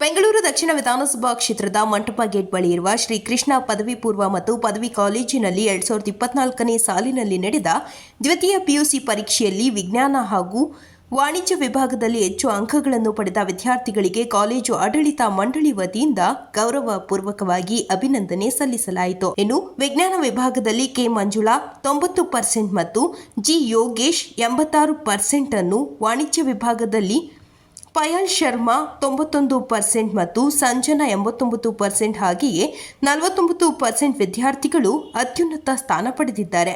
ಬೆಂಗಳೂರು ದಕ್ಷಿಣ ವಿಧಾನಸಭಾ ಕ್ಷೇತ್ರದ ಮಂಟಪ ಗೇಟ್ ಬಳಿ ಇರುವ ಶ್ರೀ ಕೃಷ್ಣ ಪದವಿ ಪೂರ್ವ ಮತ್ತು ಪದವಿ ಕಾಲೇಜಿನಲ್ಲಿ ಎರಡ್ ಸಾವಿರದ ಇಪ್ಪತ್ನಾಲ್ಕನೇ ಸಾಲಿನಲ್ಲಿ ನಡೆದ ದ್ವಿತೀಯ ಪಿಯುಸಿ ಪರೀಕ್ಷೆಯಲ್ಲಿ ವಿಜ್ಞಾನ ಹಾಗೂ ವಾಣಿಜ್ಯ ವಿಭಾಗದಲ್ಲಿ ಹೆಚ್ಚು ಅಂಕಗಳನ್ನು ಪಡೆದ ವಿದ್ಯಾರ್ಥಿಗಳಿಗೆ ಕಾಲೇಜು ಆಡಳಿತ ಮಂಡಳಿ ವತಿಯಿಂದ ಗೌರವ ಪೂರ್ವಕವಾಗಿ ಅಭಿನಂದನೆ ಸಲ್ಲಿಸಲಾಯಿತು. ಇನ್ನು ವಿಜ್ಞಾನ ವಿಭಾಗದಲ್ಲಿ ಕೆ ಮಂಜುಳಾ ತೊಂಬತ್ತು ಪರ್ಸೆಂಟ್ ಮತ್ತು ಜಿ ಯೋಗೇಶ್ ಎಂಬತ್ತಾರು ಪರ್ಸೆಂಟ್ ಅನ್ನು ವಾಣಿಜ್ಯ ವಿಭಾಗದಲ್ಲಿ ಪಯಲ್ ಶರ್ಮಾ ತೊಂಬತ್ತೊಂದು ಪರ್ಸೆಂಟ್ ಮತ್ತು ಸಂಜನಾ ಎಂಬತ್ತೊಂಬತ್ತು ಪರ್ಸೆಂಟ್ ಹಾಗೆಯೇ ನಲವತ್ತೊಂಬತ್ತು ಪರ್ಸೆಂಟ್ ವಿದ್ಯಾರ್ಥಿಗಳು ಅತ್ಯುನ್ನತ ಸ್ಥಾನ ಪಡೆದಿದ್ದಾರೆ.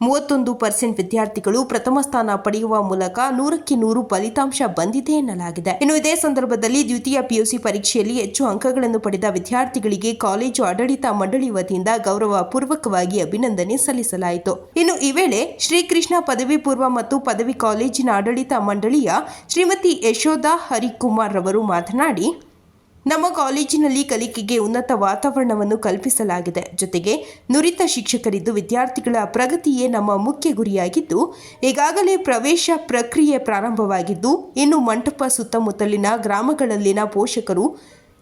ಮೂವತ್ತೊಂದು ಪರ್ಸೆಂಟ್ ವಿದ್ಯಾರ್ಥಿಗಳು ಪ್ರಥಮ ಸ್ಥಾನ ಪಡೆಯುವ ಮೂಲಕ ನೂರಕ್ಕೆ ನೂರು ಫಲಿತಾಂಶ ಬಂದಿದೆ ಎನ್ನಲಾಗಿದೆ. ಇನ್ನು ಇದೇ ಸಂದರ್ಭದಲ್ಲಿ ದ್ವಿತೀಯ ಪಿಯುಸಿ ಪರೀಕ್ಷೆಯಲ್ಲಿ ಹೆಚ್ಚು ಅಂಕಗಳನ್ನು ಪಡೆದ ವಿದ್ಯಾರ್ಥಿಗಳಿಗೆ ಕಾಲೇಜು ಆಡಳಿತ ಮಂಡಳಿ ವತಿಯಿಂದ ಗೌರವ ಪೂರ್ವಕವಾಗಿ ಅಭಿನಂದನೆ ಸಲ್ಲಿಸಲಾಯಿತು. ಇನ್ನು ಈ ವೇಳೆ ಶ್ರೀಕೃಷ್ಣ ಪದವಿ ಪೂರ್ವ ಮತ್ತು ಪದವಿ ಕಾಲೇಜಿನ ಆಡಳಿತ ಮಂಡಳಿಯ ಶ್ರೀಮತಿ ಯಶೋಧ ಹರಿಕುಮಾರ್ ಅವರು ಮಾತನಾಡಿ ನಮ್ಮ ಕಾಲೇಜಿನಲ್ಲಿ ಕಲಿಕೆಗೆ ಉನ್ನತ ವಾತಾವರಣವನ್ನು ಕಲ್ಪಿಸಲಾಗಿದೆ. ಜೊತೆಗೆ ನುರಿತ ಶಿಕ್ಷಕರಿದ್ದು ವಿದ್ಯಾರ್ಥಿಗಳ ಪ್ರಗತಿಯೇ ನಮ್ಮ ಮುಖ್ಯ ಗುರಿಯಾಗಿದ್ದು, ಈಗಾಗಲೇ ಪ್ರವೇಶ ಪ್ರಕ್ರಿಯೆ ಪ್ರಾರಂಭವಾಗಿದ್ದು, ಇನ್ನು ಮಂಟಪ ಸುತ್ತಮುತ್ತಲಿನ ಗ್ರಾಮಗಳಲ್ಲಿನ ಪೋಷಕರು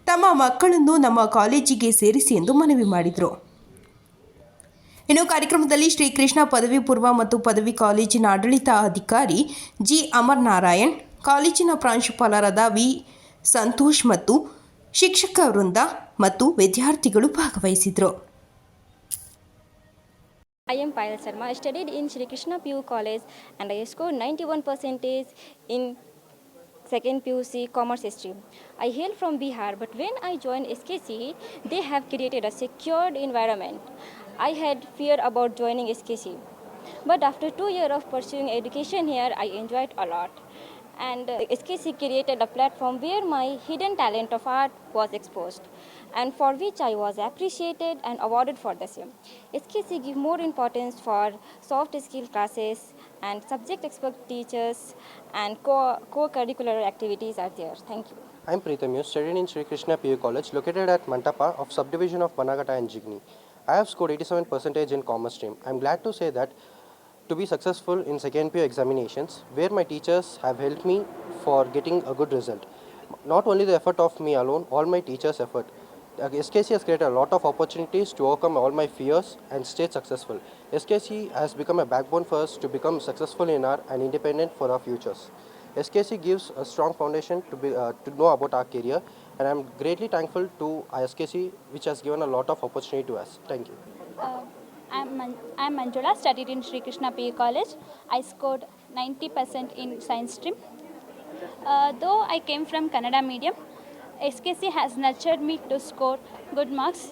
ತಮ್ಮ ಮಕ್ಕಳನ್ನು ನಮ್ಮ ಕಾಲೇಜಿಗೆ ಸೇರಿಸಿ ಎಂದು ಮನವಿ ಮಾಡಿದರು. ಇನ್ನು ಕಾರ್ಯಕ್ರಮದಲ್ಲಿ ಶ್ರೀಕೃಷ್ಣ ಪದವಿ ಪೂರ್ವ ಮತ್ತು ಪದವಿ ಕಾಲೇಜಿನ ಆಡಳಿತ ಅಧಿಕಾರಿ ಜಿ. ಅಮರ್ ನಾರಾಯಣ್ ಕಾಲೇಜಿನ ಪ್ರಾಂಶುಪಾಲರಾದ ವಿ. ಸಂತೋಷ್ ಮತ್ತು ಶಿಕ್ಷಕ ವೃಂದ ಮತ್ತು ವಿದ್ಯಾರ್ಥಿಗಳು ಭಾಗವಹಿಸಿದ್ರು. I am Payal Sharma studied in Sri Krishna P U college and I score ninety one percentage in second P U C commerce history I hail from Bihar but when I join S K C they have created a secured environment I had fear about joining S K C but after two year of pursuing education here I enjoyed a lot And uh, SKC created a platform where my hidden talent of art was exposed, and for which I was appreciated and awarded for the same. SKC give more importance for soft skill classes and subject expert teachers and co- co-curricular activities are there. Thank you. I'm Preetham studying in Sri Krishna PU College located at Mantapa of subdivision of Banagata and Jigni. I have scored 87% in commerce stream. I'm glad to say that to be successful in second PU examinations where my teachers have helped me for getting a good result. Not only the effort of me alone, all my teachers' effort. Uh, SKC has created a lot of opportunities to overcome all my fears and stay successful. SKC has become a backbone for us to become successful in our and independent for our futures. SKC gives a strong foundation to, be, uh, to know about our career and I'm greatly thankful to SKC which has given a lot of opportunity to us. Thank you. Uh, I'm, Man- I'm Manjula, studied in Sri Krishna college College. I scored 90% in science stream. Uh, though I came from Kannada medium, SKC has nurtured me to score good marks.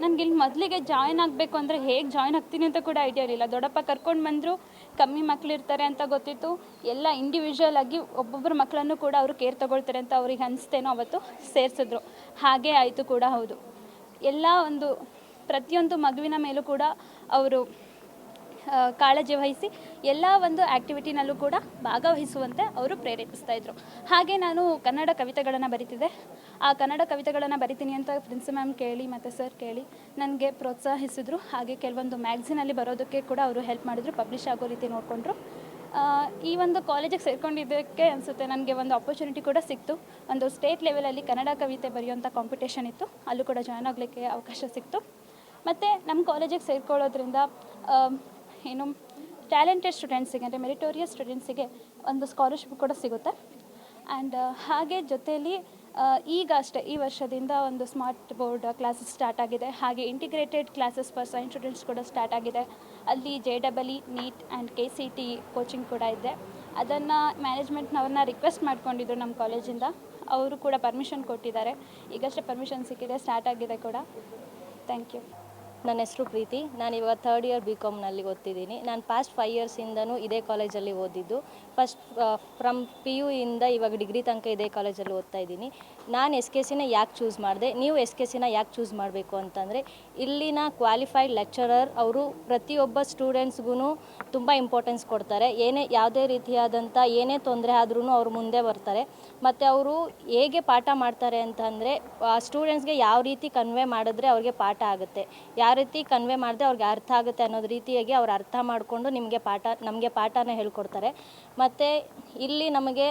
ನನಗೆ ಇಲ್ಲಿ ಮೊದಲಿಗೆ join ಆಗಬೇಕು ಅಂದರೆ ಹೇಗೆ join ಆಗ್ತೀನಿ ಅಂತ ಕೂಡ idea ಇರಲಿಲ್ಲ ದೊಡ್ಡಪ್ಪ ಕರ್ಕೊಂಡು ಬಂದರು ಕಮ್ಮಿ ಮಕ್ಳು ಇರ್ತಾರೆ ಅಂತ ಗೊತ್ತಿತ್ತು ಎಲ್ಲ ಇಂಡಿವಿಜುವಲ್ ಆಗಿ ಒಬ್ಬೊಬ್ಬರ ಮಕ್ಕಳನ್ನು ಕೂಡ ಅವರು ಕೇರ್ ತಗೊಳ್ತಾರೆ ಅಂತ ಅವ್ರಿಗೆ ಅನಿಸ್ತೇನೋ ಅವತ್ತು ಸೇರಿಸಿದ್ರು ಹಾಗೇ ಆಯಿತು ಕೂಡ ಹೌದು ಎಲ್ಲ ಒಂದು ಪ್ರತಿಯೊಂದು ಮಗುವಿನ ಮೇಲೂ ಕೂಡ ಅವರು ಕಾಳಜಿ ವಹಿಸಿ ಎಲ್ಲ ಒಂದು ಆ್ಯಕ್ಟಿವಿಟಿನಲ್ಲೂ ಕೂಡ ಭಾಗವಹಿಸುವಂತೆ ಅವರು ಪ್ರೇರೇಪಿಸ್ತಾ ಇದ್ರು. ಹಾಗೆ ನಾನು ಕನ್ನಡ ಕವಿತೆಗಳನ್ನು ಬರಿತಿದ್ದೆ. ಆ ಕನ್ನಡ ಕವಿತೆಗಳನ್ನು ಬರಿತೀನಿ ಅಂತ ಪ್ರಿನ್ಸಿ ಮ್ಯಾಮ್ ಕೇಳಿ ಮತ್ತು ಸರ್ ಕೇಳಿ ನನಗೆ ಪ್ರೋತ್ಸಾಹಿಸಿದ್ರು. ಹಾಗೆ ಕೆಲವೊಂದು ಮ್ಯಾಗ್ಝಿನಲ್ಲಿ ಬರೋದಕ್ಕೆ ಕೂಡ ಅವರು ಹೆಲ್ಪ್ ಮಾಡಿದ್ರು ಪಬ್ಲಿಷ್ ಆಗೋ ರೀತಿ ನೋಡಿಕೊಂಡ್ರು. ಈ ಒಂದು ಕಾಲೇಜಿಗೆ ಸೇರ್ಕೊಂಡಿದ್ದಕ್ಕೆ ಅನಿಸುತ್ತೆ ನನಗೆ ಒಂದು ಆಪರ್ಚುನಿಟಿ ಕೂಡ ಸಿಕ್ತು. ಒಂದು ಸ್ಟೇಟ್ ಲೆವೆಲಲ್ಲಿ ಕನ್ನಡ ಕವಿತೆ ಬರೆಯುವಂಥ ಕಾಂಪಿಟೇಷನ್ ಇತ್ತು. ಅಲ್ಲೂ ಕೂಡ ಜಾಯ್ನ್ ಆಗಲಿಕ್ಕೆ ಅವಕಾಶ ಸಿಕ್ತು. ಮತ್ತು ನಮ್ಮ ಕಾಲೇಜಿಗೆ ಸೇರ್ಕೊಳ್ಳೋದ್ರಿಂದ ಏನು ಟ್ಯಾಲೆಂಟೆಡ್ ಸ್ಟೂಡೆಂಟ್ಸಿಗೆ ಅಂದರೆ ಮೆರಿಟೋರಿಯಸ್ ಸ್ಟೂಡೆಂಟ್ಸಿಗೆ ಒಂದು ಸ್ಕಾಲರ್ಶಿಪ್ ಕೂಡ ಸಿಗುತ್ತೆ. ಆ್ಯಂಡ್ ಹಾಗೆ ಜೊತೆಯಲ್ಲಿ ಈಗ ಅಷ್ಟೇ, ಈ ವರ್ಷದಿಂದ ಒಂದು ಸ್ಮಾರ್ಟ್ ಬೋರ್ಡ್ ಕ್ಲಾಸಸ್ ಸ್ಟಾರ್ಟ್ ಆಗಿದೆ. ಹಾಗೆ integrated classes for science students ಕೂಡ ಸ್ಟಾರ್ಟ್ ಆಗಿದೆ. ಅಲ್ಲಿ J double E NEET and K C T coaching ಕೂಡ ಇದೆ. ಅದನ್ನು ಮ್ಯಾನೇಜ್ಮೆಂಟ್ನವ್ರನ್ನ ರಿಕ್ವೆಸ್ಟ್ ಮಾಡ್ಕೊಂಡಿದ್ರು ನಮ್ಮ ಕಾಲೇಜಿಂದ ಅವರು ಕೂಡ ಪರ್ಮಿಷನ್ ಕೊಟ್ಟಿದ್ದಾರೆ. ಈಗಷ್ಟೇ ಪರ್ಮಿಷನ್ ಸಿಕ್ಕಿದೆ ಸ್ಟಾರ್ಟ್ ಆಗಿದೆ ಕೂಡ. ಥ್ಯಾಂಕ್ ಯು ನನ್ನ ಹೆಸರು ಪ್ರೀತಿ. ನಾನು ಇವಾಗ ಥರ್ಡ್ ಇಯರ್ ಬಿ ಕಾಮ್ನಲ್ಲಿ ಓದ್ತಿದ್ದೀನಿ. ನಾನು ಪಾಸ್ಟ್ ಫೈವ್ ಇಯರ್ಸಿಂದನೂ ಇದೇ ಕಾಲೇಜಲ್ಲಿ ಓದಿದ್ದು. ಫಸ್ಟ್ ಫ್ರಮ್ ಪಿ ಯು ಇಂದ ಇವಾಗ ಡಿಗ್ರಿ ತನಕ ಇದೇ ಕಾಲೇಜಲ್ಲಿ ಓದ್ತಾ ಇದ್ದೀನಿ. ನಾನು ಎಸ್ ಕೆ ಸಿನ ಯಾಕೆ ಚೂಸ್ ಮಾಡಿದೆ? ನೀವು ಎಸ್ ಕೆ ಸಿನ ಯಾಕೆ ಚೂಸ್ ಮಾಡಬೇಕು ಅಂತಂದರೆ, ಇಲ್ಲಿನ ಕ್ವಾಲಿಫೈಡ್ ಲೆಕ್ಚರರ್ ಅವರು ಪ್ರತಿಯೊಬ್ಬ ಸ್ಟೂಡೆಂಟ್ಸ್ಗೂ ತುಂಬ ಇಂಪಾರ್ಟೆನ್ಸ್ ಕೊಡ್ತಾರೆ. ಏನೇ, ಯಾವುದೇ ರೀತಿಯಾದಂಥ ಏನೇ ತೊಂದರೆ ಆದ್ರೂ ಅವ್ರು ಮುಂದೆ ಬರ್ತಾರೆ. ಮತ್ತು ಅವರು ಹೇಗೆ ಪಾಠ ಮಾಡ್ತಾರೆ ಅಂತಂದರೆ ಸ್ಟೂಡೆಂಟ್ಸ್ಗೆ ಯಾವ ರೀತಿ ಕನ್ವೆ ಮಾಡಿದ್ರೆ ಅವ್ರಿಗೆ ಪಾಠ ಆಗುತ್ತೆ. ಯಾವ ರೀತಿ ಕನ್ವೆ ಮಾಡಿದ್ರೆ ಅವ್ರಿಗೆ ಅರ್ಥ ಆಗುತ್ತೆ ಅನ್ನೋದು ರೀತಿಯಾಗಿ ಅವ್ರು ಅರ್ಥ ಮಾಡಿಕೊಂಡು ನಿಮಗೆ ಪಾಠ, ನಮಗೆ ಪಾಠನ ಹೇಳ್ಕೊಡ್ತಾರೆ. ಮತ್ತು ಇಲ್ಲಿ ನಮಗೆ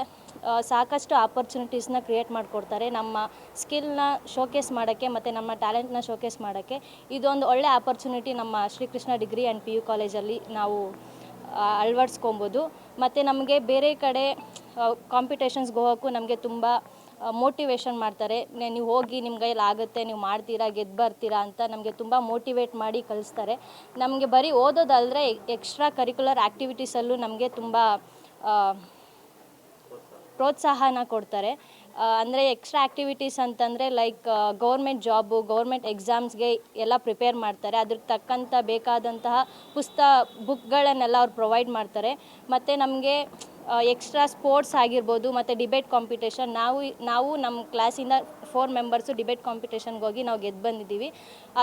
ಸಾಕಷ್ಟು ಆಪರ್ಚುನಿಟೀಸ್ನ ಕ್ರಿಯೇಟ್ ಮಾಡಿಕೊಡ್ತಾರೆ. ನಮ್ಮ ಸ್ಕಿಲ್ನ ಶೋಕೇಸ್ ಮಾಡೋಕ್ಕೆ ಮತ್ತು ನಮ್ಮ ಟ್ಯಾಲೆಂಟ್ನ ಶೋಕೇಸ್ ಮಾಡೋಕ್ಕೆ. ಇದೊಂದು ಒಳ್ಳೆ ಆಪರ್ಚುನಿಟಿ ನಮ್ಮ Srikrishna degree and P U ಕಾಲೇಜಲ್ಲಿ ನಾವು ಅಳವಡಿಸ್ಕೊಬೋದು. ಮತ್ತು ನಮಗೆ ಬೇರೆ ಕಡೆ ಕಾಂಪಿಟೇಷನ್ಸ್ಗೆ ಹೋಗೋಕ್ಕೂ ನಮಗೆ ತುಂಬ ಮೋಟಿವೇಶನ್ ಮಾಡ್ತಾರೆ. ನೀವು ಹೋಗಿ ನಿಮ್ಮ ಕೈಯಲ್ಲಿ ಆಗುತ್ತೆ, ನೀವು ಮಾಡ್ತೀರಾ ಗೆದ್ದು ಬರ್ತೀರಾ ಅಂತ ನಮಗೆ ತುಂಬ ಮೋಟಿವೇಟ್ ಮಾಡಿ ಕಳಿಸ್ತಾರೆ. ನಮಗೆ ಬರೀ ಓದೋದಲ್ಲದೆ ಎಕ್ಸ್ಟ್ರಾ ಕರಿಕ್ಯುಲರ್ ಆ್ಯಕ್ಟಿವಿಟೀಸಲ್ಲೂ ನಮಗೆ ತುಂಬ ಪ್ರೋತ್ಸಾಹನ ಕೊಡ್ತಾರೆ. ಅಂದರೆ ಎಕ್ಸ್ಟ್ರಾ ಆ್ಯಕ್ಟಿವಿಟೀಸ್ ಅಂತಂದರೆ ಲೈಕ್ ಗೌರ್ಮೆಂಟ್ ಜಾಬು ಗೌರ್ಮೆಂಟ್ ಎಕ್ಸಾಮ್ಸ್ಗೆ ಎಲ್ಲ ಪ್ರಿಪೇರ್ ಮಾಡ್ತಾರೆ. ಅದಕ್ಕೆ ತಕ್ಕಂಥ ಬೇಕಾದಂತಹ ಪುಸ್ತ ಬುಕ್ಗಳನ್ನೆಲ್ಲ ಅವ್ರು ಪ್ರೊವೈಡ್ ಮಾಡ್ತಾರೆ. ಮತ್ತು ನಮಗೆ ಎಕ್ಸ್ಟ್ರಾ ಸ್ಪೋರ್ಟ್ಸ್ ಆಗಿರ್ಬೋದು, ಮತ್ತು ಡಿಬೇಟ್ ಕಾಂಪಿಟೇಷನ್ ನಾವು ನಾವು ನಮ್ಮ ಕ್ಲಾಸಿಂದ ಫೋರ್ ಮೆಂಬರ್ಸು ಡಿಬೇಟ್ ಕಾಂಪಿಟೇಷನ್ಗೆ ಹೋಗಿ ನಾವು ಗೆದ್ದು ಬಂದಿದ್ದೀವಿ.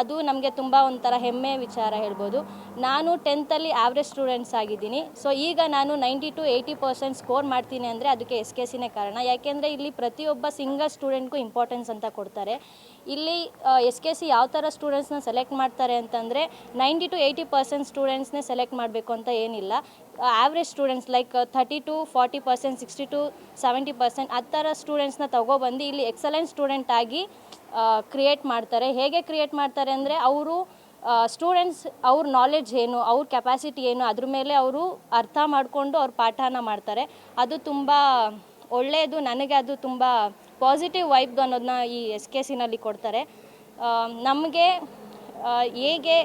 ಅದು ನಮಗೆ ತುಂಬ ಒಂಥರ ಹೆಮ್ಮೆ ವಿಚಾರ ಹೇಳ್ಬೋದು. ನಾನು ಟೆಂತಲ್ಲಿ ಆವ್ರೇಜ್ ಸ್ಟೂಡೆಂಟ್ಸ್ ಆಗಿದ್ದೀನಿ. ಸೊ ಈಗ ನಾನು ninety to eighty percent score ಮಾಡ್ತೀನಿ ಅಂದರೆ ಅದಕ್ಕೆ ಎಸ್ ಕೆ ಸಿನೇ ಕಾರಣ. ಯಾಕೆಂದರೆ ಇಲ್ಲಿ ಪ್ರತಿಯೊಬ್ಬ ಸಿಂಗಲ್ ಸ್ಟೂಡೆಂಟ್ಗೂ ಇಂಪಾರ್ಟೆನ್ಸ್ ಅಂತ ಕೊಡ್ತಾರೆ. ಇಲ್ಲಿ ಎಸ್ ಕೆ ಸಿ ಯಾವ ಥರ ಸ್ಟೂಡೆಂಟ್ಸ್ನ ಸೆಲೆಕ್ಟ್ ಮಾಡ್ತಾರೆ ಅಂತಂದರೆ ನೈಂಟಿ ಟು ಏಯ್ಟಿ ಪರ್ಸೆಂಟ್ ಸ್ಟೂಡೆಂಟ್ಸ್ನೇ ಸೆಲೆಕ್ಟ್ ಮಾಡಬೇಕು ಅಂತ ಏನಿಲ್ಲ. Average students like thirty to forty percent sixty to seventy percent ಆ ಥರ ಸ್ಟೂಡೆಂಟ್ಸ್ನ ತಗೊಬಂದು ಇಲ್ಲಿ ಎಕ್ಸಲೆಂಟ್ ಸ್ಟೂಡೆಂಟ್ ಆಗಿ ಕ್ರಿಯೇಟ್ ಮಾಡ್ತಾರೆ. ಹೇಗೆ ಕ್ರಿಯೇಟ್ ಮಾಡ್ತಾರೆ ಅಂದರೆ ಅವರು ಸ್ಟೂಡೆಂಟ್ಸ್ ಅವ್ರ ನಾಲೆಡ್ಜ್ ಏನು, ಅವ್ರ ಕೆಪಾಸಿಟಿ ಏನು ಅದ್ರ ಮೇಲೆ ಅವರು ಅರ್ಥ ಮಾಡಿಕೊಂಡು ಅವ್ರ ಪಾಠನ ಮಾಡ್ತಾರೆ. ಅದು ತುಂಬ ಒಳ್ಳೆಯದು ನನಗೆ ಅದು ತುಂಬ ಪಾಸಿಟಿವ್ ವೈಬ್ ಅನ್ನೋದನ್ನ ಈ ಎಸ್ ಕೆ ಸಿನಲ್ಲಿ ಕೊಡ್ತಾರೆ. ನಮಗೆ ಹೇಗೆ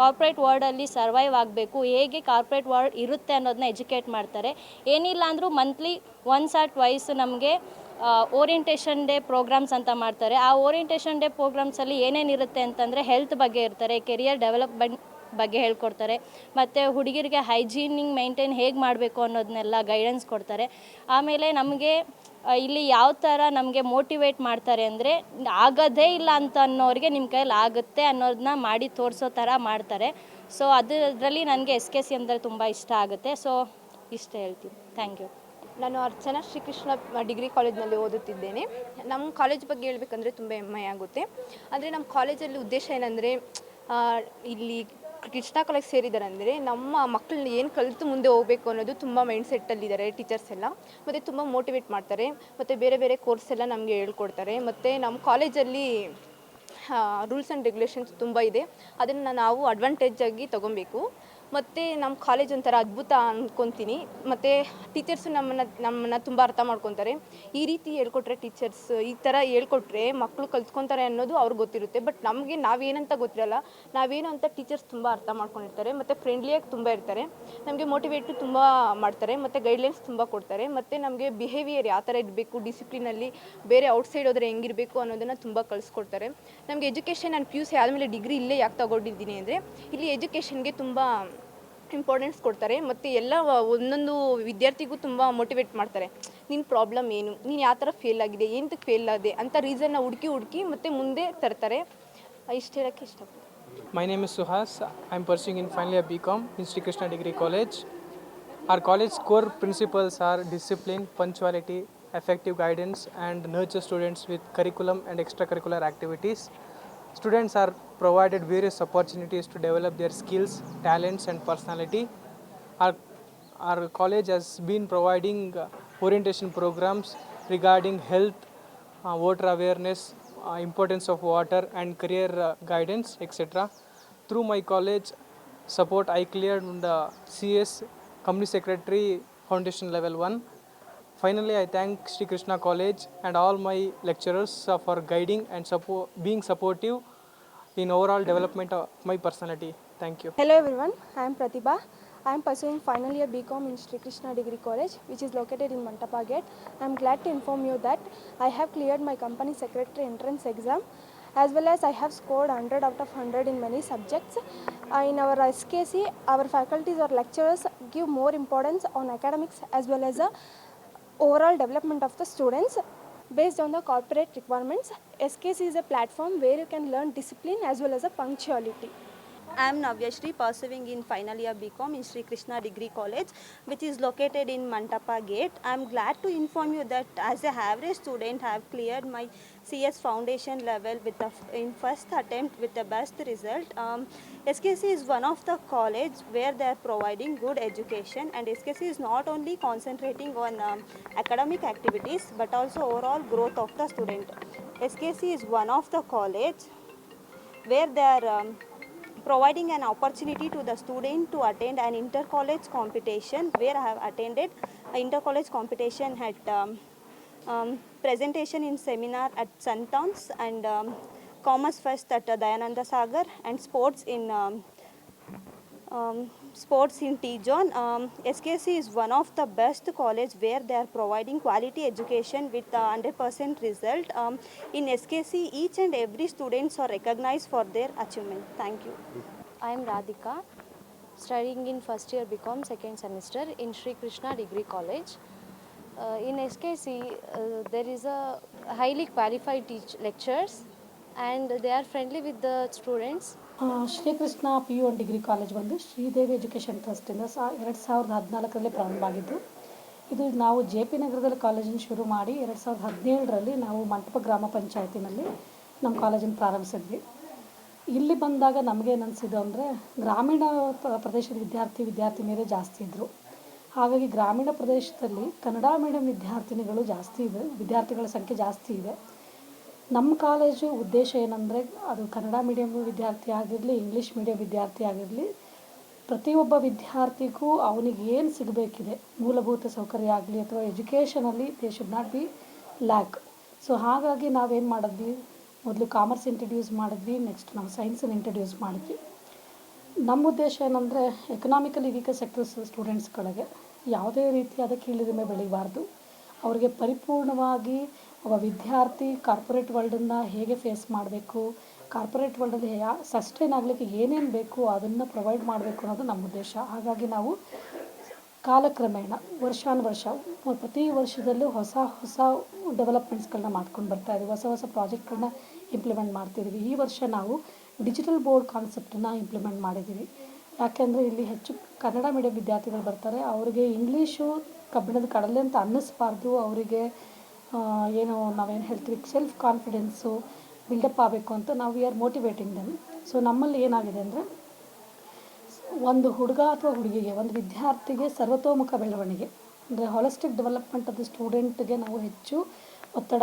ಕಾರ್ಪೊರೇಟ್ ವರ್ಲ್ಡಲ್ಲಿ ಸರ್ವೈವ್ ಆಗಬೇಕು, ಹೇಗೆ ಕಾರ್ಪೊರೇಟ್ ವರ್ಲ್ಡ್ ಇರುತ್ತೆ ಅನ್ನೋದನ್ನ ಎಜುಕೇಟ್ ಮಾಡ್ತಾರೆ. ಏನಿಲ್ಲ ಅಂದರೂ ಮಂತ್ಲಿ ಒನ್ಸ್ ಆರ್ ಟ್ವೈಸ್ ನಮಗೆ ಓರಿಯಂಟೇಷನ್ ಡೇ ಪ್ರೋಗ್ರಾಮ್ಸ್ ಅಂತ ಮಾಡ್ತಾರೆ. ಆ ಓರಿಯೆಂಟೇಷನ್ ಡೇ ಪ್ರೋಗ್ರಾಮ್ಸಲ್ಲಿ ಏನೇನಿರುತ್ತೆ ಅಂತಂದರೆ ಹೆಲ್ತ್ ಬಗ್ಗೆ ಇರ್ತಾರೆ ಕೆರಿಯರ್ ಡೆವಲಪ್ಮೆಂಟ್ ಬಗ್ಗೆ ಹೇಳ್ಕೊಡ್ತಾರೆ, ಮತ್ತು ಹುಡುಗಿರಿಗೆ ಹೈಜೀನಿಂಗ್ ಮೇಂಟೈನ್ ಹೇಗೆ ಮಾಡಬೇಕು ಅನ್ನೋದನ್ನೆಲ್ಲ ಗೈಡೆನ್ಸ್ ಕೊಡ್ತಾರೆ. ಆಮೇಲೆ ನಮಗೆ ಇಲ್ಲಿ ಯಾವ ಥರ ನಮಗೆ ಮೋಟಿವೇಟ್ ಮಾಡ್ತಾರೆ ಅಂದರೆ, ಆಗೋದೇ ಇಲ್ಲ ಅಂತ ಅನ್ನೋರಿಗೆ ನಿಮ್ಮ ಕೈಯಲ್ಲಿ ಆಗುತ್ತೆ ಅನ್ನೋದನ್ನ ಮಾಡಿ ತೋರಿಸೋ ಥರ ಮಾಡ್ತಾರೆ. ಸೊ ಅದರಲ್ಲಿ ನನಗೆ ಎಸ್ ಕೆ ಸಿ ಅಂದರೆ ತುಂಬ ಇಷ್ಟ ಆಗುತ್ತೆ. ಸೊ ಇಷ್ಟ ಹೇಳ್ತೀನಿ. ಥ್ಯಾಂಕ್ ಯು ನಾನು ಅರ್ಚನಾ ಶ್ರೀಕೃಷ್ಣ ಡಿಗ್ರಿ ಕಾಲೇಜ್ನಲ್ಲಿ ಓದುತ್ತಿದ್ದೇನೆ. ನಮ್ಮ ಕಾಲೇಜ್ ಬಗ್ಗೆ ಹೇಳ್ಬೇಕಂದ್ರೆ ತುಂಬ ಹೆಮ್ಮೆ ಆಗುತ್ತೆ ಅಂದರೆ ನಮ್ಮ ಕಾಲೇಜಲ್ಲಿ ಉದ್ದೇಶ ಏನಂದರೆ ಇಲ್ಲಿ ಕೃಷ್ಣ ಕಾಲೇಜ್ ಸೇರಿದ್ದಾರೆ ಅಂದರೆ ನಮ್ಮ ಮಕ್ಕಳನ್ನ ಏನು ಕಲಿತು ಮುಂದೆ ಹೋಗಬೇಕು ಅನ್ನೋದು ತುಂಬ ಮೈಂಡ್ ಸೆಟ್ಟಲ್ಲಿದ್ದಾರೆ ಟೀಚರ್ಸ್ ಎಲ್ಲ. ಮತ್ತು ತುಂಬ ಮೋಟಿವೇಟ್ ಮಾಡ್ತಾರೆ. ಮತ್ತು ಬೇರೆ ಬೇರೆ ಕೋರ್ಸ್ ಎಲ್ಲ ನಮಗೆ ಹೇಳ್ಕೊಡ್ತಾರೆ. ಮತ್ತು ನಮ್ಮ ಕಾಲೇಜಲ್ಲಿ ರೂಲ್ಸ್ ಆ್ಯಂಡ್ ರೆಗ್ಯುಲೇಷನ್ಸ್ ತುಂಬ ಇದೆ. ಅದನ್ನು ನಾವು ಅಡ್ವಾಂಟೇಜ್ ಆಗಿ ತೊಗೊಬೇಕು. ಮತ್ತು ನಮ್ಮ ಕಾಲೇಜ್ ಒಂಥರ ಅದ್ಭುತ ಅಂದ್ಕೊತೀನಿ ಮತ್ತು ಟೀಚರ್ಸು ನಮ್ಮನ್ನು ನಮ್ಮನ್ನು ತುಂಬ ಅರ್ಥ ಮಾಡ್ಕೊತಾರೆ. ಈ ರೀತಿ ಹೇಳ್ಕೊಟ್ರೆ ಟೀಚರ್ಸ್ ಈ ಥರ ಹೇಳ್ಕೊಟ್ರೆ ಮಕ್ಕಳು ಕಲ್ತ್ಕೊತಾರೆ ಅನ್ನೋದು ಅವ್ರಿಗೆ ಗೊತ್ತಿರುತ್ತೆ. ಬಟ್ ನಮಗೆ ನಾವೇನಂತ ಗೊತ್ತಿರಲ್ಲ. ನಾವೇನು ಅಂತ ಟೀಚರ್ಸ್ ತುಂಬ ಅರ್ಥ ಮಾಡ್ಕೊಂಡಿರ್ತಾರೆ. ಮತ್ತು ಫ್ರೆಂಡ್ಲಿಯಾಗಿ ತುಂಬ ಇರ್ತಾರೆ. ನಮಗೆ ಮೋಟಿವೇಟು ತುಂಬ ಮಾಡ್ತಾರೆ. ಮತ್ತು ಗೈಡ್ಲೈನ್ಸ್ ತುಂಬ ಕೊಡ್ತಾರೆ. ಮತ್ತು ನಮಗೆ ಬಿಹೇವಿಯರ್ ಯಾವ ಥರ ಇರಬೇಕು ಡಿಸಿಪ್ಲಿನಲ್ಲಿ ಬೇರೆ ಔಟ್ಸೈಡ್ ಹೋದರೆ ಹೆಂಗಿರಬೇಕು ಅನ್ನೋದನ್ನು ತುಂಬ ಕಲಿಸ್ಕೊಡ್ತಾರೆ. ನಮಗೆ ಎಜುಕೇಷನ್ ನಾನು ಪಿ ಯು ಸಿ ಆದಮೇಲೆ ಡಿಗ್ರಿ ಇಲ್ಲೇ ಯಾಕೆ ತಗೊಂಡಿದ್ದೀನಿ ಅಂದರೆ, ಇಲ್ಲಿ ಎಜುಕೇಷನ್ಗೆ ತುಂಬ ಇಂಪಾರ್ಟೆನ್ಸ್ ಕೊಡ್ತಾರೆ ಮತ್ತು ಎಲ್ಲ ಒಂದೊಂದು ವಿದ್ಯಾರ್ಥಿಗೂ ತುಂಬ ಮೋಟಿವೇಟ್ ಮಾಡ್ತಾರೆ ನಿನ್ನ ಪ್ರಾಬ್ಲಮ್ ಏನು ನೀನು ಯಾವ ಥರ ಫೇಲ್ ಆಗಿದೆ ಏನಕ್ಕೆ ಫೇಲ್ ಆದೆ ಅಂತ ರೀಸನ್ನ ಹುಡುಕಿ ಹುಡುಕಿ ಮತ್ತು ಮುಂದೆ ತರ್ತಾರೆ ಇಷ್ಟು ಹೇಳೋಕ್ಕೆ ಇಷ್ಟಪಡ್ತೀನಿ My name is Suhas. I'm pursuing in finally a BCom in Sri Krishna Degree College. Our college core principles are discipline, punctuality, effective guidance, and nurture students with curriculum and curricular activities. Students are provided various opportunities to develop their skills, talents, and personality. Our, our college has been providing uh, orientation programs regarding health, uh, voter awareness, uh, importance of water and career uh, guidance, etc. Through my college support, I cleared the CS Company Secretary Foundation Level 1. Finally, I thank Sri Krishna College and all my lecturers uh, for guiding and suppo- being supportive in overall development of my personality. Thank you. Hello everyone, I am Pratibha. I am pursuing final year BCom in Sri Krishna Degree College, which is located in Mantapa Gate. I am glad to inform you that I have cleared my company secretary entrance exam as well as I have scored 100 out of 100 in many subjects. Uh, in our SKC, our faculties or lecturers give more importance on academics as well as the overall development of the students based on the corporate requirements. SKC is a platform where you can learn discipline as well as a punctuality. I am Navyashri pursuing in final year BCom in Sri Krishna Degree College, which is located in Mantapa Gate. I am glad to inform you that as a average student, I have cleared my CS foundation level with the in first attempt with the best result. Um, SKC is one of the college where they are providing good education, and SKC is not only concentrating on um, academic activities but also overall growth of the student. SKC is one of the college where they are um, providing an opportunity to the student to attend an inter-college competition where I have attended. Inter-college competition at um, um, presentation in seminar at Santowns and um, Commerce Fest at uh, Dayananda Sagar and sports in um, um, sports in T-Zone. Um, SKC is one of the best college where they are providing quality education with a 100% result. Um, in SKC, each and every students are recognized for their achievement. Thank you. I am Radhika, studying in first year BCom second semester in Sri Krishna Degree College. Uh, in SKC, uh, there is a highly qualified teach lecturers and they are friendly with the students Srikrishna P U one degree college ಬಂದು Sridevi education ಟ್ರಸ್ಟಿಂದ ಸಾ ಎರಡು ಸಾವಿರದ ಹದಿನಾಲ್ಕರಲ್ಲಿ ಪ್ರಾರಂಭವಾಗಿದ್ದು ಇದು ನಾವು J P ನಗರದಲ್ಲಿ ಕಾಲೇಜನ್ನು ಶುರು ಮಾಡಿ ಎರಡು ಸಾವಿರದ ಹದಿನೇಳರಲ್ಲಿ ನಾವು ಮಂಟಪ ಗ್ರಾಮ ಪಂಚಾಯತಿನಲ್ಲಿ ನಮ್ಮ ಕಾಲೇಜನ್ನು ಪ್ರಾರಂಭಿಸಿದ್ವಿ. ಇಲ್ಲಿ ಬಂದಾಗ ನಮಗೇನು ಅನಿಸಿದ್ದು ಅಂದರೆ ಗ್ರಾಮೀಣ ಪ್ರದೇಶದ ವಿದ್ಯಾರ್ಥಿ ವಿದ್ಯಾರ್ಥಿನಿಯರೇ ಜಾಸ್ತಿ ಇದ್ದರು ಹಾಗಾಗಿ ಗ್ರಾಮೀಣ ಪ್ರದೇಶದಲ್ಲಿ ಕನ್ನಡ ಮೀಡಿಯಂ ವಿದ್ಯಾರ್ಥಿನಿಗಳು ಜಾಸ್ತಿ ಇದೆ ವಿದ್ಯಾರ್ಥಿಗಳ ಸಂಖ್ಯೆ ಜಾಸ್ತಿ ಇದೆ. ನಮ್ಮ ಕಾಲೇಜು ಉದ್ದೇಶ ಏನಂದರೆ, ಅದು ಕನ್ನಡ ಮೀಡಿಯಮ್ ವಿದ್ಯಾರ್ಥಿ ಆಗಿರಲಿ ಇಂಗ್ಲೀಷ್ ಮೀಡಿಯಂ ವಿದ್ಯಾರ್ಥಿ ಆಗಿರಲಿ, ಪ್ರತಿಯೊಬ್ಬ ವಿದ್ಯಾರ್ಥಿಗೂ ಅವನಿಗೆ ಏನು ಸಿಗಬೇಕಿದೆ, ಮೂಲಭೂತ ಸೌಕರ್ಯ ಆಗಲಿ ಅಥವಾ ಎಜುಕೇಷನಲ್ಲಿ they should not be lack so ಹಾಗಾಗಿ ನಾವೇನು ಮಾಡಿದ್ವಿ? ಮೊದಲು ಕಾಮರ್ಸ್ ಇಂಟ್ರಡ್ಯೂಸ್ ಮಾಡಿದ್ವಿ ನೆಕ್ಸ್ಟ್ ನಾವು ಸೈನ್ಸನ್ನು ಇಂಟ್ರಡ್ಯೂಸ್ ಮಾಡಿದ್ವಿ. ನಮ್ಮ ಉದ್ದೇಶ ಏನಂದರೆ ಎಕನಾಮಿಕಲಿ ವೀಕರ್ ಸೆಕ್ಟರ್ಸ್ ಸ್ಟೂಡೆಂಟ್ಸ್ಗಳಿಗೆ ಯಾವುದೇ ರೀತಿಯಾದ ಕೀಳಿರಿಮೆ ಬೆಳೀಬಾರ್ದು. ಅವರಿಗೆ ಪರಿಪೂರ್ಣವಾಗಿ ಒಬ್ಬ ವಿದ್ಯಾರ್ಥಿ ಕಾರ್ಪೊರೇಟ್ ವರ್ಲ್ಡನ್ನು ಹೇಗೆ ಫೇಸ್ ಮಾಡಬೇಕು? ಕಾರ್ಪೊರೇಟ್ ವರ್ಲ್ಡಲ್ಲಿ ಯಾ ಸಸ್ಟೈನ್ ಆಗಲಿಕ್ಕೆ ಏನೇನು ಬೇಕು? ಅದನ್ನು ಪ್ರೊವೈಡ್ ಮಾಡಬೇಕು ಅನ್ನೋದು ನಮ್ಮ ಉದ್ದೇಶ. ಹಾಗಾಗಿ ನಾವು ಕಾಲಕ್ರಮೇಣ ವರ್ಷಾನುವರ್ಷ ಪ್ರತಿ ವರ್ಷದಲ್ಲೂ ಹೊಸ ಹೊಸ ಡೆವಲಪ್ಮೆಂಟ್ಸ್ಗಳನ್ನ ಮಾಡ್ಕೊಂಡು ಬರ್ತಾ ಇದ್ದೀವಿ ಹೊಸ ಹೊಸ ಪ್ರಾಜೆಕ್ಟ್ಗಳನ್ನ ಇಂಪ್ಲಿಮೆಂಟ್ ಮಾಡ್ತಿದ್ದೀವಿ ಈ ವರ್ಷ ನಾವು ಡಿಜಿಟಲ್ ಬೋರ್ಡ್ ಕಾನ್ಸೆಪ್ಟನ್ನು ಇಂಪ್ಲಿಮೆಂಟ್ ಮಾಡಿದ್ದೀವಿ ಯಾಕೆಂದರೆ ಇಲ್ಲಿ ಹೆಚ್ಚು ಕನ್ನಡ ಮೀಡಿಯಂ ವಿದ್ಯಾರ್ಥಿಗಳು ಬರ್ತಾರೆ. ಅವರಿಗೆ ಇಂಗ್ಲೀಷು ಕಬ್ಬಿಣದ ಕಡಲೆ ಅಂತ ಅನ್ನಿಸ್ಬಾರ್ದು. ಅವರಿಗೆ ಏನು, ನಾವೇನು ಹೇಳ್ತೀವಿ ಸೆಲ್ಫ್ ಕಾನ್ಫಿಡೆನ್ಸು ಬಿಲ್ಡಪ್ ಆಗಬೇಕು ಅಂತ ನಾವು we are motivating them so ನಮ್ಮಲ್ಲಿ ಏನಾಗಿದೆ ಅಂದರೆ, ಒಂದು ಹುಡುಗ ಅಥವಾ ಹುಡುಗಿಗೆ, ಒಂದು ವಿದ್ಯಾರ್ಥಿಗೆ ಸರ್ವತೋಮುಖ ಬೆಳವಣಿಗೆ, ಅಂದರೆ ಹಾಲಿಸ್ಟಿಕ್ ಡೆವಲಪ್ಮೆಂಟ್ ಆಫ್ ದ ಸ್ಟೂಡೆಂಟ್ಗೆ ನಾವು ಹೆಚ್ಚು ಒತ್ತಡ,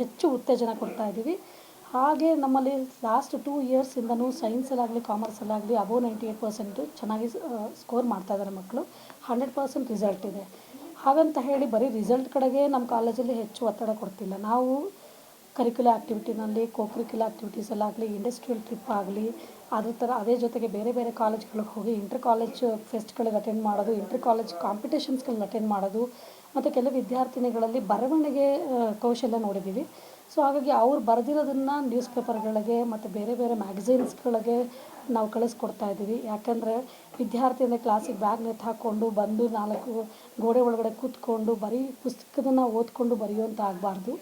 ಹೆಚ್ಚು ಉತ್ತೇಜನ ಕೊಡ್ತಾ ಇದ್ದೀವಿ. ಹಾಗೆ ನಮ್ಮಲ್ಲಿ ಲಾಸ್ಟ್ ಟೂ ಇಯರ್ಸಿಂದನೂ ಸೈನ್ಸಲ್ಲಾಗಲಿ ಕಾಮರ್ಸಲ್ಲಾಗಲಿ ಅಬೋವ್ ನೈಂಟಿ ಏಯ್ಟ್ ಪರ್ಸೆಂಟು ಚೆನ್ನಾಗಿ ಸ್ಕೋರ್ ಮಾಡ್ತಾ ಇದ್ದಾರೆ ಮಕ್ಕಳು. ಹಂಡ್ರೆಡ್ ಪರ್ಸೆಂಟ್ ರಿಸಲ್ಟ್ ಇದೆ. ಹಾಗಂತ ಹೇಳಿ ಬರೀ ರಿಸಲ್ಟ್ ಕಡೆಗೆ ನಮ್ಮ ಕಾಲೇಜಲ್ಲಿ ಹೆಚ್ಚು ಒತ್ತಡ ಕೊಡ್ತಿಲ್ಲ. ನಾವು ಕರಿಕ್ಯುಲರ್ ಆ್ಯಕ್ಟಿವಿಟಿನಲ್ಲಿ ಕೋಕ್ರಿಕ್ಯುಲರ್ ಆ್ಯಕ್ಟಿವಿಟೀಸಲ್ಲಾಗಲಿ ಇಂಡಸ್ಟ್ರಿಯಲ್ ಟ್ರಿಪ್ ಆಗಲಿ ಅದ್ರ ಥರ ಅದೇ ಜೊತೆಗೆ ಬೇರೆ ಬೇರೆ ಕಾಲೇಜ್ಗಳಿಗೆ ಹೋಗಿ ಇಂಟರ್ ಕಾಲೇಜ್ ಫೆಸ್ಟ್ಗಳಿಗೆ ಅಟೆಂಡ್ ಮಾಡೋದು ಇಂಟರ್ ಕಾಲೇಜ್ ಕಾಂಪಿಟೇಷನ್ಸ್ಗಳನ್ನ ಅಟೆಂಡ್ ಮಾಡೋದು, ಮತ್ತು ಕೆಲವು ವಿದ್ಯಾರ್ಥಿನಿಗಳಲ್ಲಿ ಬರವಣಿಗೆ ಕೌಶಲ್ಯ ನೋಡಿದ್ದೀವಿ. ಸೊ ಹಾಗಾಗಿ ಅವ್ರು ಬರೆದಿರೋದನ್ನು ನ್ಯೂಸ್ ಪೇಪರ್ಗಳಿಗೆ ಮತ್ತು ಬೇರೆ ಬೇರೆ ಮ್ಯಾಗಝೀನ್ಸ್ಗಳಿಗೆ ನಾವು ಕಳಿಸ್ಕೊಡ್ತಾ ಇದ್ದೀವಿ ಯಾಕಂದರೆ ವಿದ್ಯಾರ್ಥಿಯಿಂದ ಕ್ಲಾಸಿಗೆ ಬ್ಯಾಗ್ ನೆತ್ತು ಹಾಕ್ಕೊಂಡು ಬಂದು ನಾಲ್ಕು ಗೋಡೆ ಒಳಗಡೆ ಕೂತ್ಕೊಂಡು ಬರೀ ಪುಸ್ತಕದನ್ನು ಓದ್ಕೊಂಡು ಬರೆಯುವಂಥ ಆಗಬಾರ್ದು.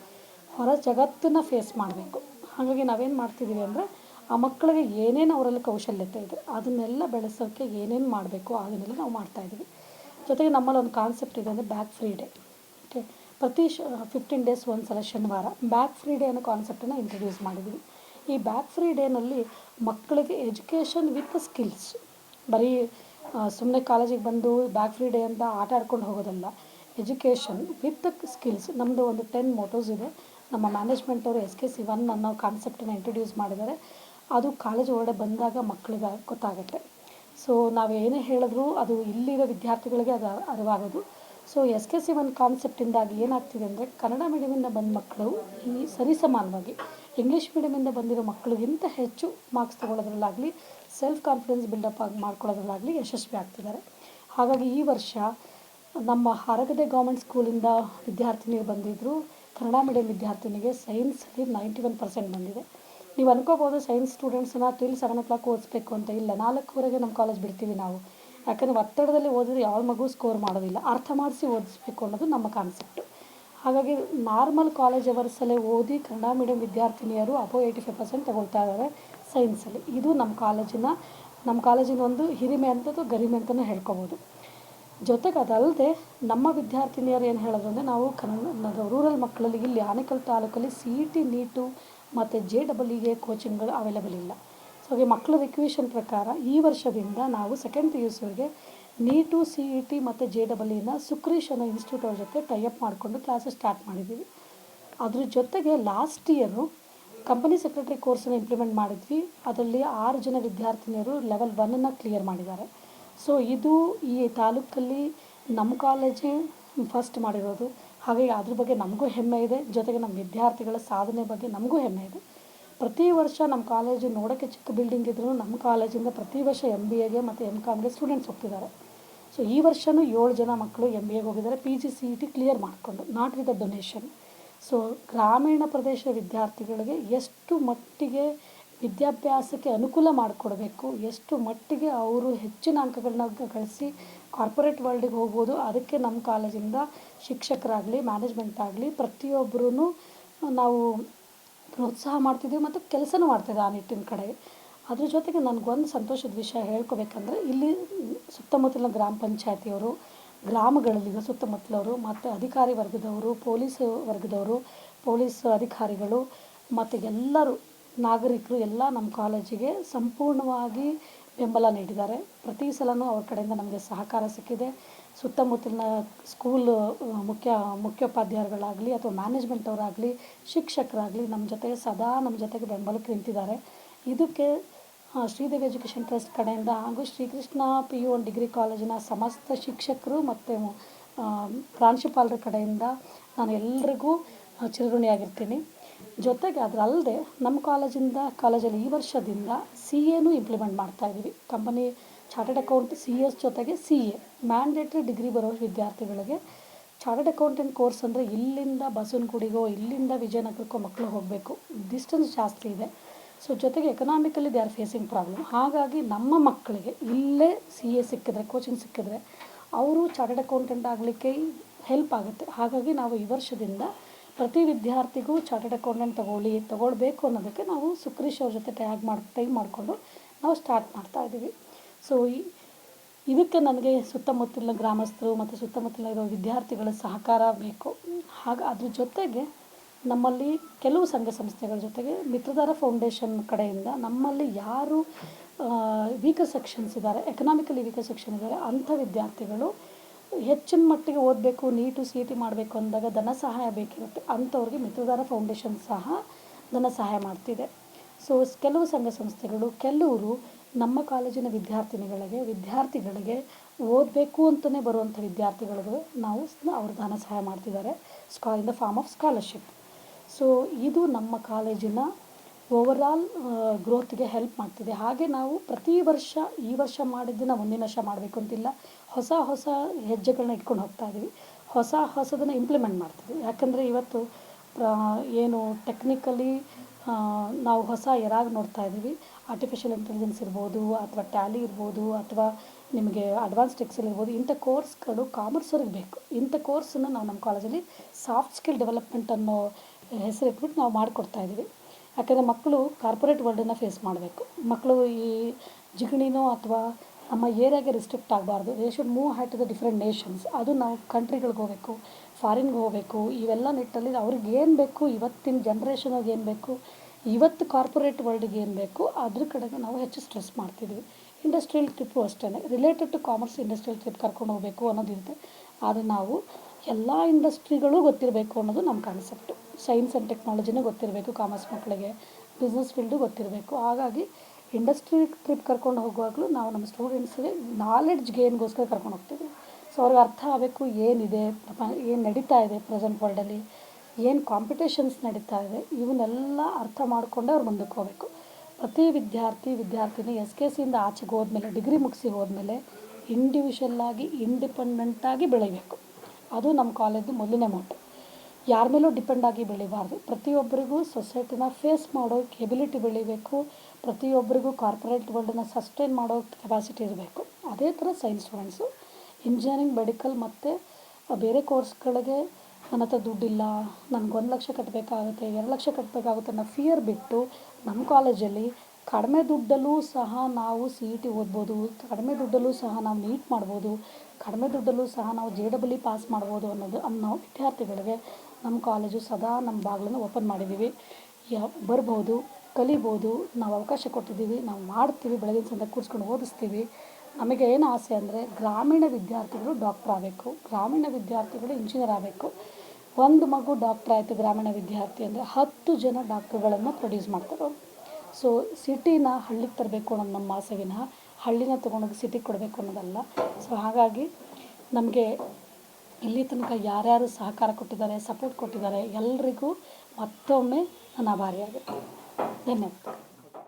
ಹೊರ ಜಗತ್ತನ್ನು ಫೇಸ್ ಮಾಡಬೇಕು. ಹಾಗಾಗಿ ನಾವೇನು ಮಾಡ್ತಿದ್ದೀವಿ ಅಂದರೆ ಆ ಮಕ್ಕಳಿಗೆ ಏನೇನು ಅವರಲ್ಲಿ ಕೌಶಲ್ಯತೆ ಇದೆ, ಅದನ್ನೆಲ್ಲ ಬೆಳೆಸೋಕ್ಕೆ ಏನೇನು ಮಾಡಬೇಕು, ಅದನ್ನೆಲ್ಲ ನಾವು ಮಾಡ್ತಾಯಿದ್ದೀವಿ ಜೊತೆಗೆ ನಮ್ಮಲ್ಲಿ ಒಂದು ಕಾನ್ಸೆಪ್ಟ್ ಇದೆ ಅಂದರೆ ಬ್ಯಾಗ್ ಫ್ರೀ ಡೇ ಓಕೆ ಪ್ರತಿ ಶ ಫಿಫ್ಟೀನ್ ಡೇಸ್ ಒಂದು ಸಲ ಶನಿವಾರ. ಬ್ಯಾಕ್ ಫ್ರೀ ಡೇ ಅನ್ನೋ ಕಾನ್ಸೆಪ್ಟನ್ನು ಇಂಟ್ರೊಡ್ಯೂಸ್ ಮಾಡಿದ್ವಿ. ಈ ಬ್ಯಾಕ್ ಫ್ರೀ ಡೇನಲ್ಲಿ ಮಕ್ಕಳಿಗೆ ಎಜುಕೇಷನ್ ವಿತ್ ಸ್ಕಿಲ್ಸ್ ಬರೀ ಸುಮ್ಮನೆ ಕಾಲೇಜಿಗೆ ಬಂದು ಬ್ಯಾಕ್ ಫ್ರೀ ಡೇ ಅಂತ ಆಟ ಆಡ್ಕೊಂಡು ಹೋಗೋದಲ್ಲ. ಎಜುಕೇಷನ್ ವಿತ್ ಸ್ಕಿಲ್ಸ್ ನಮ್ಮದು ಒಂದು ಟೆನ್ ಮೋಟೋಸ್ ಇದೆ. ನಮ್ಮ ಮ್ಯಾನೇಜ್ಮೆಂಟ್ ಅವರು ಎಸ್ ಕೆ ಸಿ ಒನ್ ಅನ್ನೋ ಕಾನ್ಸೆಪ್ಟನ್ನು ಇಂಟ್ರೊಡ್ಯೂಸ್ ಮಾಡಿದ್ದಾರೆ. ಅದು ಕಾಲೇಜ್ ಒಳಗಡೆ ಬಂದಾಗ ಮಕ್ಕಳಿಗೆ ಗೊತ್ತಾಗುತ್ತೆ. ಸೊ ನಾವು ಏನೇ ಹೇಳಿದ್ರು ಅದು ಇಲ್ಲಿರೋ ವಿದ್ಯಾರ್ಥಿಗಳಿಗೆ ಅದು ಅರಿವಾಗೋದು. So S K C one ಕಾನ್ಸೆಪ್ಟಿಂದಾಗಿ ಏನಾಗ್ತಿದೆ ಅಂದರೆ ಕನ್ನಡ ಮೀಡಿಯಮಿಂದ ಬಂದ ಮಕ್ಕಳು ಈ ಸರಿಸಮಾನವಾಗಿ ಇಂಗ್ಲೀಷ್ ಮೀಡಿಯಮಿಂದ ಬಂದಿರೋ ಮಕ್ಕಳಿಗಿಂತ ಹೆಚ್ಚು ಮಾರ್ಕ್ಸ್ ತೊಗೊಳ್ಳೋದ್ರಲ್ಲಾಗಲಿ ಸೆಲ್ಫ್ ಕಾನ್ಫಿಡೆನ್ಸ್ ಬಿಲ್ಡಪ್ ಆಗಿ ಮಾಡ್ಕೊಳ್ಳೋದ್ರಲ್ಲಾಗಲಿ ಯಶಸ್ವಿ ಆಗ್ತಿದ್ದಾರೆ. ಹಾಗಾಗಿ ಈ ವರ್ಷ ನಮ್ಮ ಹರಗದೆ ಗೌರ್ಮೆಂಟ್ ಸ್ಕೂಲಿಂದ ವಿದ್ಯಾರ್ಥಿನಿಯರು ಬಂದಿದ್ದರು ಕನ್ನಡ ಮೀಡಿಯಂ ವಿದ್ಯಾರ್ಥಿನಿಗೆ ಸೈನ್ಸಲ್ಲಿ ನೈಂಟಿ ಒನ್ ಪರ್ಸೆಂಟ್ ಬಂದಿದೆ. ನೀವು ಅನ್ಕೋಬೋದು ಸೈನ್ಸ್ ಸ್ಟೂಡೆಂಟ್ಸನ್ನ ಟಿಲ್ ಸೆವೆನ್ ಓ ಕ್ಲಾಕ್ ಓದಿಸ್ಬೇಕು ಅಂತ ಇಲ್ಲ. ನಾಲ್ಕೂವರೆಗೆ ನಮ್ಮ ಕಾಲೇಜ್ ಬಿಡ್ತೀವಿ ನಾವು. ಯಾಕಂದರೆ ಒತ್ತಡದಲ್ಲಿ ಓದಿದ್ರೆ ಯಾವ ಮಗು ಸ್ಕೋರ್ ಮಾಡೋದಿಲ್ಲ. ಅರ್ಥ ಮಾಡಿಸಿ ಓದಿಸ್ಬೇಕು ಅನ್ನೋದು ನಮ್ಮ ಕಾನ್ಸೆಪ್ಟು ಹಾಗಾಗಿ ನಾರ್ಮಲ್ ಕಾಲೇಜ್ ಅವರ್ಸಲ್ಲೇ ಓದಿ ಕನ್ನಡ ಮೀಡಿಯಂ ವಿದ್ಯಾರ್ಥಿನಿಯರು ಅಬೋ ಏಯ್ಟಿ ಫೈವ್ ಪರ್ಸೆಂಟ್ ತಗೊಳ್ತಾ ಇದ್ದಾರೆ ಸೈನ್ಸಲ್ಲಿ ಇದು ನಮ್ಮ ಕಾಲೇಜಿನ ನಮ್ಮ ಕಾಲೇಜಿನ ಒಂದು ಹಿರಿಮೆ ಅಂತ ಅಥವಾ ಗರಿಮೆ ಅಂತಲೇ ಹೇಳ್ಕೊಬೋದು. ಜೊತೆಗೆ ಅದಲ್ಲದೆ ನಮ್ಮ ವಿದ್ಯಾರ್ಥಿನಿಯರು ಏನು ಹೇಳೋದು ಅಂದರೆ ನಾವು ಕನ್ನಡ ರೂರಲ್ ಮಕ್ಕಳಲ್ಲಿ ಇಲ್ಲಿ ಆನೇಕಲ್ ತಾಲೂಕಲ್ಲಿ ಸಿ ಇ ಟಿ ನೀಟು ಮತ್ತು ಜೆ ಡಬಲ್ ಇಗೆ ಕೋಚಿಂಗ್ಗಳು ಅವೈಲೇಬಲ್ ಇಲ್ಲ. ಸೊ ಹಾಗೆ ಮಕ್ಕಳ ರಿಕ್ವೇಷನ್ ಪ್ರಕಾರ ಈ ವರ್ಷದಿಂದ ನಾವು ಸೆಕೆಂಡ್ ಪಿ ಯು ಸಿವರೆಗೆ ನೀಟು ಸಿ ಇ ಟಿ ಮತ್ತು ಜೆ ಡಬಲ್ ಇನ ಸುಕ್ರೀಶ್ ಅನ್ನೋ ಇನ್ಸ್ಟಿಟ್ಯೂಟ್ ಅವ್ರ ಜೊತೆ ಟೈಅಪ್ ಮಾಡಿಕೊಂಡು ಕ್ಲಾಸಸ್ ಸ್ಟಾರ್ಟ್ ಮಾಡಿದ್ದೀವಿ ಅದ್ರ ಜೊತೆಗೆ ಲಾಸ್ಟ್ ಇಯರು ಕಂಪನಿ ಸೆಕ್ರೆಟರಿ ಕೋರ್ಸನ್ನು ಇಂಪ್ಲಿಮೆಂಟ್ ಮಾಡಿದ್ವಿ. ಅದರಲ್ಲಿ ಆರು ಜನ ವಿದ್ಯಾರ್ಥಿನಿಯರು ಲೆವೆಲ್ ಒನ್ನನ್ನು ಕ್ಲಿಯರ್ ಮಾಡಿದ್ದಾರೆ. ಸೊ ಇದು ಈ ತಾಲೂಕಲ್ಲಿ ನಮ್ಮ ಕಾಲೇಜೇ ಫಸ್ಟ್ ಮಾಡಿರೋದು. ಹಾಗಾಗಿ ಅದ್ರ ಬಗ್ಗೆ ನಮಗೂ ಹೆಮ್ಮೆ ಇದೆ. ಜೊತೆಗೆ ನಮ್ಮ ವಿದ್ಯಾರ್ಥಿಗಳ ಸಾಧನೆ ಬಗ್ಗೆ ನಮಗೂ ಹೆಮ್ಮೆ ಇದೆ. ಪ್ರತಿ ವರ್ಷ ನಮ್ಮ ಕಾಲೇಜು ನೋಡೋಕ್ಕೆ ಚಿಕ್ಕ ಬಿಲ್ಡಿಂಗ್ ಇದ್ರೂ ನಮ್ಮ ಕಾಲೇಜಿಂದ ಪ್ರತಿ ವರ್ಷ ಎಂ ಬಿ ಎಗೆ ಮತ್ತು ಎಂ ಕಾಮ್ಗೆ ಸ್ಟೂಡೆಂಟ್ಸ್ ಹೋಗ್ತಿದ್ದಾರೆ. ಸೊ ಈ ವರ್ಷವೂ ಏಳು ಜನ ಮಕ್ಕಳು ಎಂ ಬಿ ಎಗೆ ಹೋಗಿದ್ದಾರೆ. P G C E T clear ಮಾಡಿಕೊಂಡು not with a donation so ಗ್ರಾಮೀಣ ಪ್ರದೇಶ ವಿದ್ಯಾರ್ಥಿಗಳಿಗೆ ಎಷ್ಟು ಮಟ್ಟಿಗೆ ವಿದ್ಯಾಭ್ಯಾಸಕ್ಕೆ ಅನುಕೂಲ ಮಾಡಿಕೊಡಬೇಕು, ಎಷ್ಟು ಮಟ್ಟಿಗೆ ಅವರು ಹೆಚ್ಚಿನ ಅಂಕಗಳನ್ನ ಗಳಿಸಿ ಕಾರ್ಪೊರೇಟ್ ವರ್ಲ್ಡಿಗೆ ಹೋಗ್ಬೋದು, ಅದಕ್ಕೆ ನಮ್ಮ ಕಾಲೇಜಿಂದ ಶಿಕ್ಷಕರಾಗಲಿ ಮ್ಯಾನೇಜ್ಮೆಂಟ್ ಆಗಲಿ ಪ್ರತಿಯೊಬ್ಬರೂ ನಾವು ಪ್ರೋತ್ಸಾಹ ಮಾಡ್ತಿದ್ದೀವಿ ಮತ್ತು ಕೆಲಸನೂ ಮಾಡ್ತಿದ್ದೆ ಆ ನಿಟ್ಟಿನ ಕಡೆ. ಅದ್ರ ಜೊತೆಗೆ ನನಗೊಂದು ಸಂತೋಷದ ವಿಷಯ ಹೇಳ್ಕೊಬೇಕಂದ್ರೆ ಇಲ್ಲಿ ಸುತ್ತಮುತ್ತಲಿನ ಗ್ರಾಮ ಪಂಚಾಯತಿಯವರು ಗ್ರಾಮಗಳಲ್ಲಿರೋ ಸುತ್ತಮುತ್ತಲವರು ಮತ್ತು ಅಧಿಕಾರಿ ವರ್ಗದವರು, ಪೊಲೀಸ್ ವರ್ಗದವರು, ಪೊಲೀಸ್ ಅಧಿಕಾರಿಗಳು ಮತ್ತು ಎಲ್ಲರೂ ನಾಗರಿಕರು ಎಲ್ಲ ನಮ್ಮ ಕಾಲೇಜಿಗೆ ಸಂಪೂರ್ಣವಾಗಿ ಬೆಂಬಲ ನೀಡಿದ್ದಾರೆ. ಪ್ರತಿ ಸಲವೂ ಅವ್ರ ಕಡೆಯಿಂದ ನಮಗೆ ಸಹಕಾರ ಸಿಕ್ಕಿದೆ. ಸುತ್ತಮುತ್ತಲಿನ ಸ್ಕೂಲ್ ಮುಖ್ಯ, ಮುಖ್ಯೋಪಾಧ್ಯಾಯರುಗಳಾಗಲಿ ಅಥವಾ ಮ್ಯಾನೇಜ್ಮೆಂಟ್ ಅವರಾಗಲಿ, ಶಿಕ್ಷಕರಾಗಲಿ ನಮ್ಮ ಜೊತೆಗೆ ಸದಾ ನಮ್ಮ ಜೊತೆಗೆ ಬೆಂಬಲಕ್ಕೆ ನಿಂತಿದ್ದಾರೆ. ಇದಕ್ಕೆ ಶ್ರೀದೇವಿ ಎಜುಕೇಷನ್ ಟ್ರಸ್ಟ್ ಕಡೆಯಿಂದ ಹಾಗೂ ಶ್ರೀಕೃಷ್ಣ ಪಿ ಯು ಡಿಗ್ರಿ ಕಾಲೇಜಿನ ಸಮಸ್ತ ಶಿಕ್ಷಕರು ಮತ್ತು ಪ್ರಾಂಶುಪಾಲರ ಕಡೆಯಿಂದ ನಾನು ಎಲ್ರಿಗೂ ಚಿರಋಣಿಯಾಗಿರ್ತೀನಿ. ಜೊತೆಗೆ ಅದರಲ್ಲದೆ ನಮ್ಮ ಕಾಲೇಜಿಂದ ಕಾಲೇಜಲ್ಲಿ ಈ ವರ್ಷದಿಂದ ಸಿ ಎನೂ ಇಂಪ್ಲಿಮೆಂಟ್ ಮಾಡ್ತಾ ಇದ್ದೀವಿ company chartered account C S ಜೊತೆಗೆ ಸಿ ಎ ಮ್ಯಾಂಡೇಟ್ರಿ ಡಿಗ್ರಿ ಬರೋ ವಿದ್ಯಾರ್ಥಿಗಳಿಗೆ ಚಾರ್ಟೆಡ್ ಅಕೌಂಟೆಂಟ್ ಕೋರ್ಸ್ ಅಂದರೆ ಇಲ್ಲಿಂದ ಬಸವನಗುಡಿಗೋ ಇಲ್ಲಿಂದ ವಿಜಯನಗರಕ್ಕೋ ಮಕ್ಕಳು ಹೋಗಬೇಕು. ಡಿಸ್ಟೆನ್ಸ್ ಜಾಸ್ತಿ ಇದೆ. ಸೊ ಜೊತೆಗೆ economically they are facing problem ಹಾಗಾಗಿ ನಮ್ಮ ಮಕ್ಕಳಿಗೆ ಇಲ್ಲೇ ಸಿ ಎ ಸಿಕ್ಕಿದ್ರೆ ಕೋಚಿಂಗ್ ಸಿಕ್ಕಿದ್ರೆ ಅವರು ಚಾರ್ಟೆಡ್ ಅಕೌಂಟೆಂಟ್ ಆಗಲಿಕ್ಕೆ ಹೆಲ್ಪ್ ಆಗುತ್ತೆ. ಹಾಗಾಗಿ ನಾವು ಈ ವರ್ಷದಿಂದ ಪ್ರತಿ ವಿದ್ಯಾರ್ಥಿಗೂ ಚಾರ್ಟೆಡ್ ಅಕೌಂಟೆಂಟ್ ತಗೊಳ್ಳಿ, ತಗೊಳ್ಬೇಕು ಅನ್ನೋದಕ್ಕೆ ನಾವು ಸುಕ್ರೀಶ್ ಅವ್ರ ಜೊತೆ ಟ್ಯಾಗ್ ಮಾಡಿ ಟೈಮ್ ಮಾಡಿಕೊಂಡು ನಾವು ಸ್ಟಾರ್ಟ್ ಮಾಡ್ತಾ ಇದ್ದೀವಿ ಸೊ ಇದಕ್ಕೆ ನನಗೆ ಸುತ್ತಮುತ್ತಲಿನ ಗ್ರಾಮಸ್ಥರು ಮತ್ತು ಸುತ್ತಮುತ್ತಲಿನ ಇರೋ ವಿದ್ಯಾರ್ಥಿಗಳ ಸಹಕಾರ ಬೇಕು. ಹಾಗೆ, ಅದ್ರ ಜೊತೆಗೆ ನಮ್ಮಲ್ಲಿ ಕೆಲವು ಸಂಘ ಸಂಸ್ಥೆಗಳ ಜೊತೆಗೆ ಮಿತ್ರಧಾರ ಫೌಂಡೇಶನ್ ಕಡೆಯಿಂದ ನಮ್ಮಲ್ಲಿ ಯಾರು ವೀಕರ್ ಸೆಕ್ಷನ್ಸ್ ಇದ್ದಾರೆ ಎಕನಾಮಿಕಲಿ ವೀಕರ್ ಸೆಕ್ಷನ್ ಇದ್ದಾರೆ, ಅಂಥ ವಿದ್ಯಾರ್ಥಿಗಳು ಹೆಚ್ಚಿನ ಮಟ್ಟಿಗೆ ಓದಬೇಕು, ನೀಟು ಸಿ ಟಿ ಮಾಡಬೇಕು ಅಂದಾಗ ಧನ ಸಹಾಯ ಬೇಕಿರುತ್ತೆ. ಅಂಥವ್ರಿಗೆ ಮಿತ್ರಧಾರ ಫೌಂಡೇಶನ್ ಸಹ ಧನ ಸಹಾಯ ಮಾಡ್ತಿದೆ. ಸೊ, ಕೆಲವು ಸಂಘ ಸಂಸ್ಥೆಗಳು, ಕೆಲವರು ನಮ್ಮ ಕಾಲೇಜಿನ ವಿದ್ಯಾರ್ಥಿನಿಗಳಿಗೆ, ವಿದ್ಯಾರ್ಥಿಗಳಿಗೆ ಓದಬೇಕು ಅಂತಲೇ ಬರುವಂಥ ವಿದ್ಯಾರ್ಥಿಗಳಿಗೆ ನಾವು ಅವರು ಧನ ಸಹಾಯ ಮಾಡ್ತಿದ್ದಾರೆ. ಸ್ಕಾ in the form of scholarship so ಇದು ನಮ್ಮ ಕಾಲೇಜಿನ ಓವರಾಲ್ ಗ್ರೋತ್ಗೆ ಹೆಲ್ಪ್ ಮಾಡ್ತಿದೆ. ಹಾಗೆ ನಾವು ಪ್ರತಿ ವರ್ಷ ಈ ವರ್ಷ ಮಾಡಿದ್ದನ್ನು ಮುಂದಿನ ವರ್ಷ ಮಾಡಬೇಕು ಅಂತಿಲ್ಲ. ಹೊಸ ಹೊಸ ಹೆಜ್ಜೆಗಳನ್ನ ಇಟ್ಕೊಂಡು ಹೋಗ್ತಾ ಇದ್ದೀವಿ ಹೊಸ ಹೊಸದನ್ನು ಇಂಪ್ಲಿಮೆಂಟ್ ಮಾಡ್ತೀವಿ ಯಾಕಂದರೆ ಇವತ್ತು ಏನು ಟೆಕ್ನಿಕಲಿ ನಾವು ಹೊಸ ಎರಾಗ ನೋಡ್ತಾ ಇದ್ದೀವಿ ಆರ್ಟಿಫಿಷಿಯಲ್ ಇಂಟೆಲಿಜೆನ್ಸ್ ಇರ್ಬೋದು ಅಥವಾ ಟ್ಯಾಲಿ ಇರ್ಬೋದು ಅಥವಾ ನಿಮಗೆ ಅಡ್ವಾನ್ಸ್ ಎಕ್ಸೆಲ್ ಇರ್ಬೋದು, ಇಂಥ ಕೋರ್ಸ್ಗಳು ಕಾಮರ್ಸವ್ರಿಗೆ ಬೇಕು. ಇಂಥ ಕೋರ್ಸನ್ನು ನಾವು ನಮ್ಮ ಕಾಲೇಜಲ್ಲಿ ಸಾಫ್ಟ್ ಸ್ಕಿಲ್ ಡೆವಲಪ್ಮೆಂಟ್ ಅನ್ನೋ ಹೆಸರಿಟ್ಬಿಟ್ಟು ನಾವು ಮಾಡಿಕೊಡ್ತಾ ಇದ್ದೀವಿ ಯಾಕಂದರೆ ಮಕ್ಕಳು ಕಾರ್ಪೊರೇಟ್ ವರ್ಲ್ಡನ್ನು ಫೇಸ್ ಮಾಡಬೇಕು. ಮಕ್ಕಳು ಈ ಜಿಗಣಿನೋ ಅಥವಾ ನಮ್ಮ ಏರಿಯಾಗೆ ರಿಸ್ಟ್ರಿಕ್ಟ್ ಆಗಬಾರ್ದು. They should move at to the different nations ಅದು ನಾವು ಕಂಟ್ರಿಗಳಿಗೆ ಹೋಗಬೇಕು ಫಾರಿನ್ಗೆ ಹೋಗಬೇಕು, ಇವೆಲ್ಲ ನಿಟ್ಟಲ್ಲಿ ಅವ್ರಿಗೆ ಏನು ಬೇಕು, ಇವತ್ತಿನ ಜನ್ರೇಷನಿಗೆ ಏನು ಬೇಕು ಇವತ್ತು ಕಾರ್ಪೊರೇಟ್ ವರ್ಲ್ಡ್ಗೆ ಏನು ಬೇಕು, ಅದ್ರ ಕಡೆಗೆ ನಾವು ಹೆಚ್ಚು ಸ್ಟ್ರೆಸ್ ಮಾಡ್ತಿದ್ವಿ. ಇಂಡಸ್ಟ್ರಿಯಲ್ ಟ್ರಿಪ್ಪು ಅಷ್ಟೇ related to commerce industrial trip ಕರ್ಕೊಂಡು ಹೋಗಬೇಕು ಅನ್ನೋದಿರುತ್ತೆ ಆದರೆ ನಾವು ಎಲ್ಲ ಇಂಡಸ್ಟ್ರಿಗಳು ಗೊತ್ತಿರಬೇಕು ಅನ್ನೋದು ನಮ್ಮ ಕಾನ್ಸೆಪ್ಟು ಸೈನ್ಸ್ ಆ್ಯಂಡ್ ಟೆಕ್ನಾಲಜಿನೂ ಗೊತ್ತಿರಬೇಕು ಕಾಮರ್ಸ್ ಮಕ್ಕಳಿಗೆ ಬಿಸ್ನೆಸ್ ಫೀಲ್ಡು ಗೊತ್ತಿರಬೇಕು. ಹಾಗಾಗಿ ಇಂಡಸ್ಟ್ರಿ ಟ್ರಿಪ್ ಕರ್ಕೊಂಡು ಹೋಗುವಾಗಲೂ ನಾವು ನಮ್ಮ ಸ್ಟೂಡೆಂಟ್ಸ್ಗೆ ನಾಲೆಡ್ಜ್ ಗೇನ್ಗೋಸ್ಕರ ಕರ್ಕೊಂಡು ಹೋಗ್ತೀವಿ ಸೊ ಅವ್ರಿಗೆ ಅರ್ಥ ಆಗಬೇಕು ಏನಿದೆ, ಏನು ನಡೀತಾ ಇದೆ ಪ್ರೆಸೆಂಟ್ ವರ್ಲ್ಡಲ್ಲಿ ಏನು ಕಾಂಪಿಟೇಷನ್ಸ್ ನಡೀತಾ ಇದೆ, ಇವನ್ನೆಲ್ಲ ಅರ್ಥ ಮಾಡಿಕೊಂಡೇ ಅವ್ರು ಮುಂದಕ್ಕೆ ಹೋಗಬೇಕು. ಪ್ರತಿ ವಿದ್ಯಾರ್ಥಿ, ವಿದ್ಯಾರ್ಥಿನಿ ಎಸ್ ಕೆ ಸಿಯಿಂದ ಆಚೆಗೆ ಹೋದ್ಮೇಲೆ, ಡಿಗ್ರಿ ಮುಗಿಸಿ ಹೋದ್ಮೇಲೆ ಇಂಡಿವಿಜುವಲ್ ಆಗಿ ಇಂಡಿಪೆಂಡೆಂಟಾಗಿ ಬೆಳಿಬೇಕು. ಅದು ನಮ್ಮ ಕಾಲೇಜು ಮೊದಲನೇ ಮೋಟ ಯಾರ ಮೇಲೂ ಡಿಪೆಂಡ್ ಆಗಿ ಬೆಳಿಬಾರ್ದು. ಪ್ರತಿಯೊಬ್ಬರಿಗೂ ಸೊಸೈಟಿನ ಫೇಸ್ ಮಾಡೋ ಕೆಬಿಲಿಟಿ ಬೆಳಿಬೇಕು. ಪ್ರತಿಯೊಬ್ಬರಿಗೂ ಕಾರ್ಪೊರೇಟ್ ವರ್ಲ್ಡನ್ನ ಸಸ್ಟೈನ್ ಮಾಡೋ ಕೆಪಾಸಿಟಿ ಇರಬೇಕು. ಅದೇ ಥರ ಸೈನ್ಸ್ ಸ್ಟೂಡೆಂಟ್ಸು ಇಂಜಿನಿಯರಿಂಗ್ ಮೆಡಿಕಲ್ ಮತ್ತು ಬೇರೆ ಕೋರ್ಸ್ಗಳಿಗೆ ನನ್ನ ಹತ್ರ ದುಡ್ಡಿಲ್ಲ, ನನಗೆ ಒಂದು ಲಕ್ಷ ಕಟ್ಟಬೇಕಾಗುತ್ತೆ ಎರಡು ಲಕ್ಷ ಕಟ್ಟಬೇಕಾಗುತ್ತೆ ಅನ್ನೋ ಫಿಯರ್ ಬಿಟ್ಟು ನಮ್ಮ ಕಾಲೇಜಲ್ಲಿ ಕಡಿಮೆ ದುಡ್ಡಲ್ಲೂ ಸಹ ನಾವು ಸಿ ಇ ಟಿ ಓದ್ಬೋದು, ಕಡಿಮೆ ದುಡ್ಡಲ್ಲೂ ಸಹ ನಾವು ನೀಟ್ ಮಾಡ್ಬೋದು, ಕಡಿಮೆ ದುಡ್ಡಲ್ಲೂ ಸಹ ನಾವು ಜೆ ಡಬಲ್ ಇ ಪಾಸ್ ಮಾಡ್ಬೋದು ಅನ್ನೋದು ಅನ್ನೋ ವಿದ್ಯಾರ್ಥಿಗಳಿಗೆ ನಮ್ಮ ಕಾಲೇಜು ಸದಾ ನಮ್ಮ ಬಾಗಿಲನ್ನು ಓಪನ್ ಮಾಡಿದ್ದೀವಿ ಯಾವ ಬರ್ಬೋದು, ಕಲಿಬೋದು, ನಾವು ಅವಕಾಶ ಕೊಟ್ಟಿದ್ದೀವಿ ನಾವು ಮಾಡ್ತೀವಿ, ಬೆಳಗಿನ ಸಂದ ಕೂರಿಸ್ಕೊಂಡು ಓದಿಸ್ತೀವಿ. ನಮಗೆ ಏನು ಆಸೆ ಅಂದರೆ ಗ್ರಾಮೀಣ ವಿದ್ಯಾರ್ಥಿಗಳು ಡಾಕ್ಟ್ರ್ ಆಗಬೇಕು, ಗ್ರಾಮೀಣ ವಿದ್ಯಾರ್ಥಿಗಳು ಇಂಜಿನಿಯರ್ ಆಗಬೇಕು. ಒಂದು ಮಗು ಡಾಕ್ಟ್ರ್ ಆಯಿತು, ಗ್ರಾಮೀಣ ವಿದ್ಯಾರ್ಥಿ ಅಂದರೆ ಹತ್ತು ಜನ ಡಾಕ್ಟ್ರುಗಳನ್ನು ಪ್ರೊಡ್ಯೂಸ್ ಮಾಡ್ತಾರೆ ಸೊ ಸಿಟಿನ ಹಳ್ಳಿಗೆ ತರಬೇಕು ಅನ್ನೋದು ನಮ್ಮ ಆಸೆ ವಿನಃ ಹಳ್ಳಿನ ತೊಗೊಂಡೋಗಿ ಸಿಟಿಗೆ ಕೊಡಬೇಕು ಅನ್ನೋದಲ್ಲ. ಸೊ ಹಾಗಾಗಿ ನಮಗೆ ಇಲ್ಲಿ ತನಕ ಯಾರ್ಯಾರು ಸಹಕಾರ ಕೊಟ್ಟಿದ್ದಾರೆ ಸಪೋರ್ಟ್ ಕೊಟ್ಟಿದ್ದಾರೆ, ಎಲ್ರಿಗೂ ಮತ್ತೊಮ್ಮೆ ನಾನು ಆಭಾರಿಯಾಗಿರ್ತೀನಿ. ಧನ್ಯವಾದ